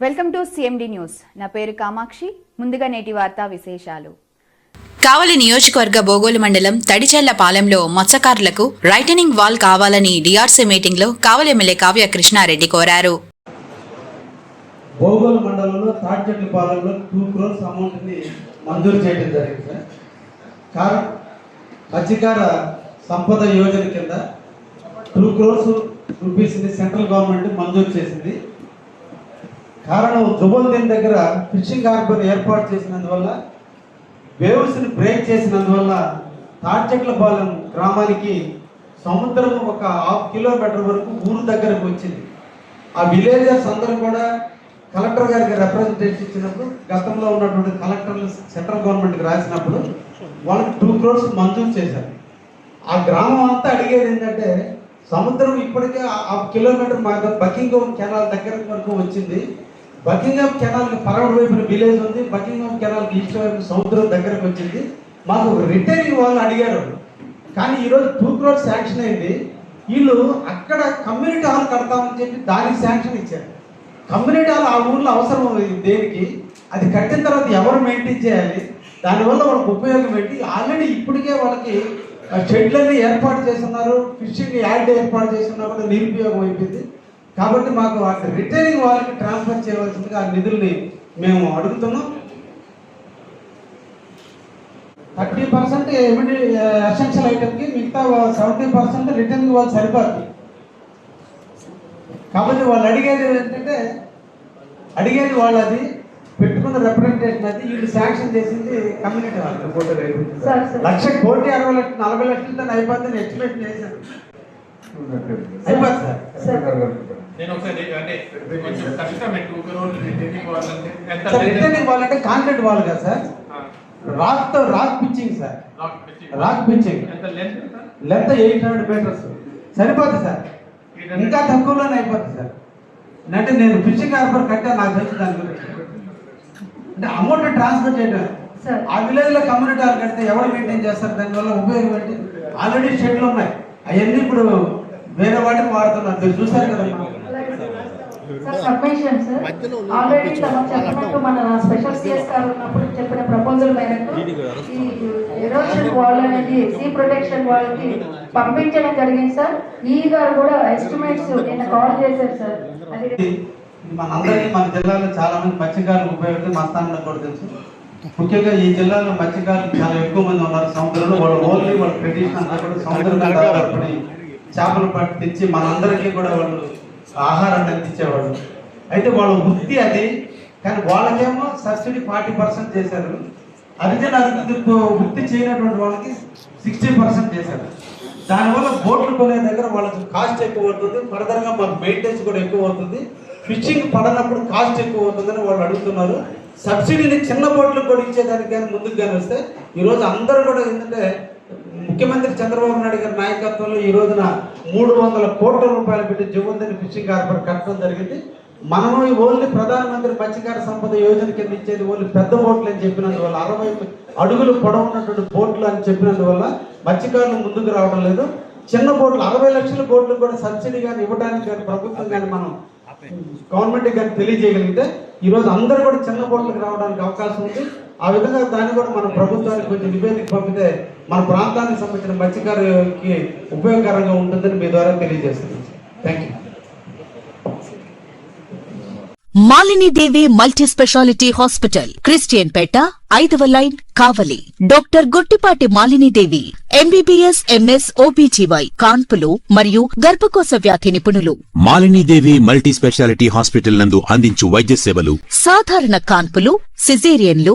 Welcome to CMD news నా పేరు కామాక్షి. ముందుగా నేటి వార్తా విశేషాలు. కావలి నియోజకవర్గ బోగోలు మండలం తడిచెర్ల పాలెంలో మత్స్యకారులకు రైటనింగ్ వాల్ కావాలని డిఆర్సీ మీటింగ్లో కావలి ఎమ్మెల్యే కావ్య కృష్ణారెడ్డి కోరారు. భోగోలు మండలంలో తాడ్చెట్ల పాలెంలో టూ క్రోర్స్ అమౌంట్ని మంజూరు చేయడం జరిగింది. సార్ మత్స్యకార సంపద యోజన కింద టూ క్రోర్స్ రూపీస్ని సెంట్రల్ గవర్నమెంట్ మంజూరు చేసింది. కారణం దుబల్దీన్ దగ్గర ఫిషింగ్ హార్బర్ ఏర్పాటు చేసినందువల్ల వేవ్స్ని బ్రేక్ చేసినందువల్ల తాడ్చెట్లపాలెం గ్రామానికి సముద్రం ఒక హాఫ్ కిలోమీటర్ వరకు ఊరు దగ్గరకు వచ్చింది. ఆ విలేజర్స్ అందరూ కూడా కలెక్టర్ గారికి రిప్రజెంటేషన్ ఇచ్చినప్పుడు గతంలో ఉన్నటువంటి కలెక్టర్లు సెంట్రల్ గవర్నమెంట్కి రాసినప్పుడు వాళ్ళకి టూ క్రోర్స్ మంజూరు చేశారు. ఆ గ్రామం అంతా అడిగేది ఏంటంటే సముద్రం ఇప్పటికే ఆ- కిలోమీటర్ మా బకింగ్ కెనాల్ దగ్గర వరకు వచ్చింది. బకింగ్హామ్ కెనాల్ పరవడ వైపున విలేజ్ ఉంది. బకింగ్హామ్ కెనాల్ ఈస్ట్ వైపు సముద్రం దగ్గరకు వచ్చింది. మాకు రిటైరింగ్ వాళ్ళు అడిగారు. కానీ ఈరోజు టూ రోడ్ శాంక్షన్ అయింది. వీళ్ళు అక్కడ కమ్యూనిటీ హాల్ కడతామని చెప్పి దానికి శాంక్షన్ ఇచ్చారు. కమ్యూనిటీ హాల్ ఆ ఊర్లో అవసరం ఉంది దేనికి? అది కట్టిన తర్వాత ఎవరు మెయింటైన్ చేయాలి? దానివల్ల వాళ్ళకి ఉపయోగం ఏంటి? ఆల్రెడీ ఇప్పటికే వాళ్ళకి షెడ్లన్నీ ఏర్పాటు చేస్తున్నారు. ఫిషింగ్ యాడ్ ఏర్పాటు చేస్తున్నారు. నిరుపయోగం అయిపోయింది. కాబట్టి మాకు వాటి రిటైనింగ్ వాళ్ళకి ట్రాన్స్ఫర్ చేయవలసిందిగా ఆ నిధుల్ని మేము అడుగుతున్నాం. థర్టీ పర్సెంట్ ఎమిడి ఎసెన్షియల్ ఐటమ్కి మిగతా సెవెంటీ పర్సెంట్ రిటర్న్ వాళ్ళు సరిపోతుంది కాబట్టి వాళ్ళు అడిగేది ఏంటంటే అడిగేది వాళ్ళు అది పెట్టుకున్న రిప్రజెంటేషన్ అది వీళ్ళు శాంక్షన్ చేసింది కమ్యూనిటీ వాళ్ళు లక్ష కోటి అరవై లక్షలు నలభై లక్షలతో అయిపోతుంది ఎస్టిమేట్ చేశారు అయిపోతుంది సార్. నేను ఒకసారి అంటే కొంచెం రిటర్నింగ్ ఎంత రిటర్నింగ్ కాంక్రీట్ వాళ్ళు కదా sir? రాక్తో rock pitching sir. Rock pitching. Pitching ఎంత లెంత్ ఎయిట్ హండ్రెడ్ మీటర్స్ సరిపోతుంది సార్. ఇంకా తక్కువలోనే అయిపోతుంది సార్. అంటే నేను ఫిషింగ్ హార్బర్ కట్టా నాకు తెలుసు దాని గురించి. అంటే అమౌంట్ ట్రాన్స్ఫర్ చేయడం సార్. ఆ విలేజ్లో కమ్యూనిటీ హాల్ కడితే ఎవరు మెయింటైన్ చేస్తారు? దానివల్ల ఉపయోగం ఏంటి? ఆల్రెడీ షెడ్లు ఉన్నాయి. అవన్నీ ఇప్పుడు వేరే వాటికి వాడుతున్నారు మీరు చూసారు కదా సార్ సబ్మిషన్ సార్. ఆల్రెడీ చెప్పినట్టు మన స్పెషల్ సిఎస్ గారు ఉన్నప్పుడు చెప్పిన ప్రపోజల్ మేరకు ఈ ఎరోషన్ వాల్ అనేది సీ ప్రొటెక్షన్ వాళ్ళకి పంపించడం జరిగింది సార్. ఈ గారు కూడా ఎస్టిమేట్స్ నిన్న కాల్ చేశారు సార్. అది ఇది మనందరికీ మన జిల్లాలో చాలా మంది మత్స్యకారులకు ఉపయోగపడుతుంది. మా స్థానంలో కూడా తెలుసు. ముఖ్యంగా ఈ జిల్లాలో మత్స్యకారులు చాలా ఎక్కువ మంది ఉన్నారు. సముద్రంలో వాళ్ళు ఓన్లీ వాళ్ళ ట్రెడిషన్ అంతా కూడా సముద్రం చేపలు పట్టించి తెచ్చి మనందరికీ కూడా వాళ్ళు ఆహారాన్ని అందించేవాళ్ళు అయితే వాళ్ళ వృత్తి అది కానీ వాళ్ళకేమో సబ్సిడీ ఫార్టీ పర్సెంట్ చేశారు. హరిజన వృత్తి చేయనటువంటి వాళ్ళకి సిక్స్టీ పర్సెంట్ చేశారు. దానివల్ల బోట్లు కొనే దగ్గర వాళ్ళకి కాస్ట్ ఎక్కువ అవుతుంది. ఫర్దర్గా మాకు మెయింటెనెన్స్ కూడా ఎక్కువ అవుతుంది. ఫిషింగ్ పడనప్పుడు కాస్ట్ ఎక్కువ అవుతుందని వాళ్ళు అడుగుతున్నారు. సబ్సిడీని చిన్న బోట్లకు కూడా ఇచ్చేదానికి కానీ ముందుకు కానీ వస్తే ఈరోజు అందరూ కూడా ఏంటంటే ముఖ్యమంత్రి చంద్రబాబు నాయుడు గారి నాయకత్వంలో ఈ రోజున మూడు వందల కోట్ల రూపాయలు పెట్టి జీవందని ఫిషింగ్ హార్బర్ కట్టడం జరిగింది. మనము ఓన్లీ ప్రధానమంత్రి మత్స్యకార సంపద యోజన కింద ఇచ్చేది ఓన్లీ పెద్ద బోట్లు అని చెప్పినందువల్ల అరవై అడుగులు పొడవున్నటువంటి బోట్లు అని చెప్పినందువల్ల మత్స్యకారులు ముందుకు రావడం లేదు. చిన్న బోట్లు అరవై లక్షల బోట్లు కూడా సబ్సిడీ కానీ ఇవ్వడానికి కానీ ప్రభుత్వం కానీ మనం గవర్నమెంట్ కానీ తెలియజేయగలిగితే ఈ రోజు అందరూ కూడా చిన్న బోట్లకు రావడానికి అవకాశం ఉంది. ఆ విధంగా దాన్ని కూడా మన ప్రభుత్వానికి కొంచెం నివేదిక పంపితే మన ప్రాంతానికి సంబంధించిన మత్స్యకారులకి ఉపయోగకరంగా ఉంటుందని మీ ద్వారా తెలియజేస్తున్నాను thank you Malinidevi multi speciality hospital Christian Peta ఐదవ line Kavali. Doctor Guttipati Malinidevi MBBS MS OBGY కాన్పులు మరియు గర్భకోశ వ్యాధి నిపుణులు. మాలినీదేవి మల్టీ స్పెషాలిటీ హాస్పిటల్ నందు అందించు వైద్య సేవలు సాధారణ కాన్పులు సిజేరియన్లు